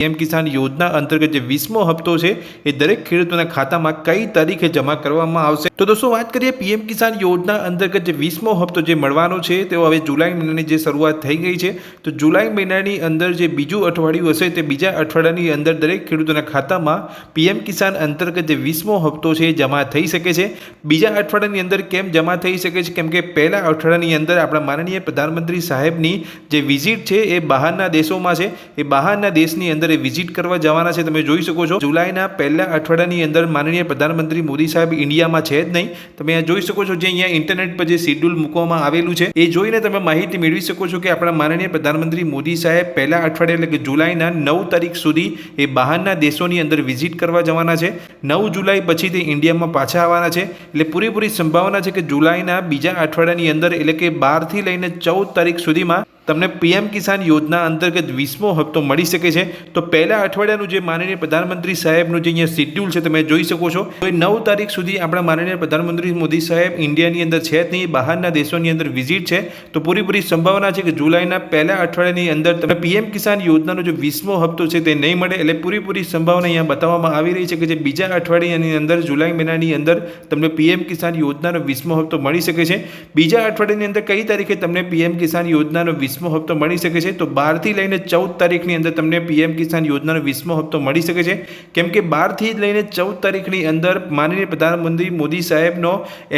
PM કિસાન યોજના અંતર્ગત જે વીસમો હપ્તો છે, એ દરેક ખેડૂતોના ખાતામાં કઈ તારીખે જમા કરવામાં આવશે? તો દોસ્તો, વાત કરીએ પીએમ કિસાન યોજના અંતર્ગત જે વીસમો હપ્તો જે મળવાનો છે તેઓ હવે જુલાઈ મહિનાની જે શરૂઆત થઈ ગઈ છે. તો જુલાઈ મહિનાની અંદર જે બીજું અઠવાડિયું હશે, તે બીજા અઠવાડિયાની અંદર દરેક ખેડૂતોના ખાતામાં પીએમ કિસાન અંતર્ગત જે વીસમો હપ્તો છે, એ જમા થઈ શકે છે. બીજા અઠવાડિયાની અંદર કેમ જમા થઈ શકે છે? કેમ કે પહેલા અઠવાડિયાની અંદર આપણા માનનીય પ્રધાનમંત્રી સાહેબની જે વિઝિટ છે, એ બહારના દેશોમાં છે. એ બહારના દેશની અંદર એ વિઝિટ કરવા જવાના છે. તમે જોઈ શકો છો, જુલાઈના પહેલા અઠવાડિયાની અંદર માનનીય પ્રધાનમંત્રી મોદી સાહેબ ઇન્ડિયામાં છે જ નહીં. તમે અહીંયા જોઈ શકો છો જે અહીંયા ઇન્ટરનેટ પર જે શેડ્યુલ મૂકવામાં આવેલું છે. એ જોઈને તમે માહિતી મેળવી શકો છો કે આપણા માનનીય પ્રધાનમંત્રી મોદી સાહેબ પહેલા અઠવાડિયા એટલે કે જુલાઈના નવ તારીખ સુધી એ બહારના દેશોની અંદર વિઝિટ કરવા જવાના છે. નવ જુલાઈ પછી તે ઇન્ડિયામાં પાછા આવવાના છે. એટલે પૂરેપૂરી સંભાવના છે કે જુલાઈના બીજા અઠવાડિયાની અંદર એટલે કે બારથી લઈને ચૌદ તારીખ સુધીમાં તમને પીએમ કિસાન યોજના અંતર્ગત વીસમો હપ્તો મળી શકે છે. તો પહેલા અઠવાડિયાનું જે માનનીય પ્રધાનમંત્રી સાહેબનું જે અહીંયા શેડ્યુલ છે, તમે જોઈ શકો છો. તો એ નવ તારીખ સુધી આપણા માનનીય પ્રધાનમંત્રી મોદી સાહેબ ઇન્ડિયાની અંદર છે જ નહીં, બહારના દેશોની અંદર વિઝિટ છે. તો પૂરેપૂરી સંભાવના છે કે જુલાઈના પહેલા અઠવાડિયાની અંદર તમે પીએમ કિસાન યોજનાનો જે વીસમો હપ્તો છે તે નહીં મળે, એટલે પૂરેપૂરી સંભાવના અહીંયા બતાવવામાં આવી રહી છે કે જે બીજા અઠવાડિયાની અંદર, જુલાઈ મહિનાની અંદર તમને પીએમ કિસાન યોજનાનો વીસમો હપ્તો મળી શકે છે. બીજા અઠવાડિયાની અંદર કઈ તારીખે તમને પીએમ કિસાન યોજનાનો વીસમો હપ્તો મળી શકે છે. તો બારથી લઈને ચૌદ તારીખની અંદર તમને પીએમ કિસાન યોજનાનો વીસમો હપ્તો મળી શકે છે. કેમ કે બારથી લઈને ચૌદ તારીખની અંદર માનનીય પ્રધાનમંત્રી મોદી સાહેબનો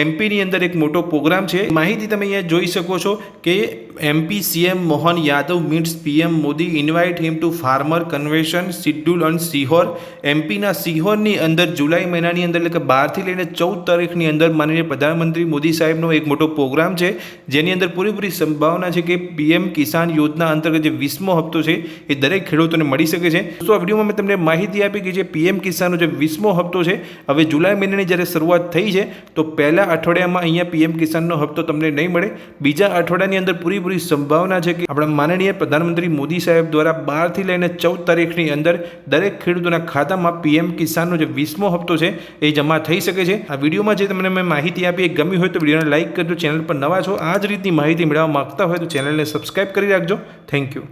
એમપીની અંદર એક મોટો પ્રોગ્રામ છે. માહિતી તમે અહીંયા જોઈ શકો છો કે MP CM Mohan Yadav meets PM Modi invite him to farmer convention schedule on Sehore. એમપીના સિહોરની અંદર જુલાઈ મહિનાની અંદર એટલે કે બારથી લઈને ચૌદ તારીખની અંદર માનનીય પ્રધાનમંત્રી મોદી સાહેબનો એક મોટો પ્રોગ્રામ છે. જેની અંદર પૂરેપૂરી સંભાવના છે કે પીએમ કિસાન યોજના અંતર્ગત જે વીસમો હપ્તો છે, એ દરેક ખેડૂતોને મળી શકે છે. તો આ વિડીયોમાં મેં તમને માહિતી આપી કે જે પીએમ કિસાનનો જે વીસમો હપ્તો છે, હવે જુલાઈ મહિનાની જ્યારે શરૂઆત થઈ છે, તો પહેલા અઠવાડિયામાં અહીંયા પીએમ કિસાનનો હપ્તો તમને નહીં મળે. બીજા અઠવાડિયાની અંદર પૂરેપૂરી સંભાવના છે કે આપણા માનનીય પ્રધાનમંત્રી મોદી સાહેબ દ્વારા બારથી લઈને ચૌદ તારીખની અંદર દરેક ખેડૂતોના ખાતામાં પીએમ કિસાનનો જે વીસમો હપ્તો છે, એ જમા થઈ શકે છે. આ વિડીયોમાં જે તમને મેં માહિતી આપી, એ ગમી હોય તો વિડીયોને લાઇક કરજો, ચેનલ પર નવા છો, આ જ રીતની માહિતી મેળવવા માંગતા હોય તો ચેનલને સબસ્ક્રાઇબ કરી રાખજો. Thank you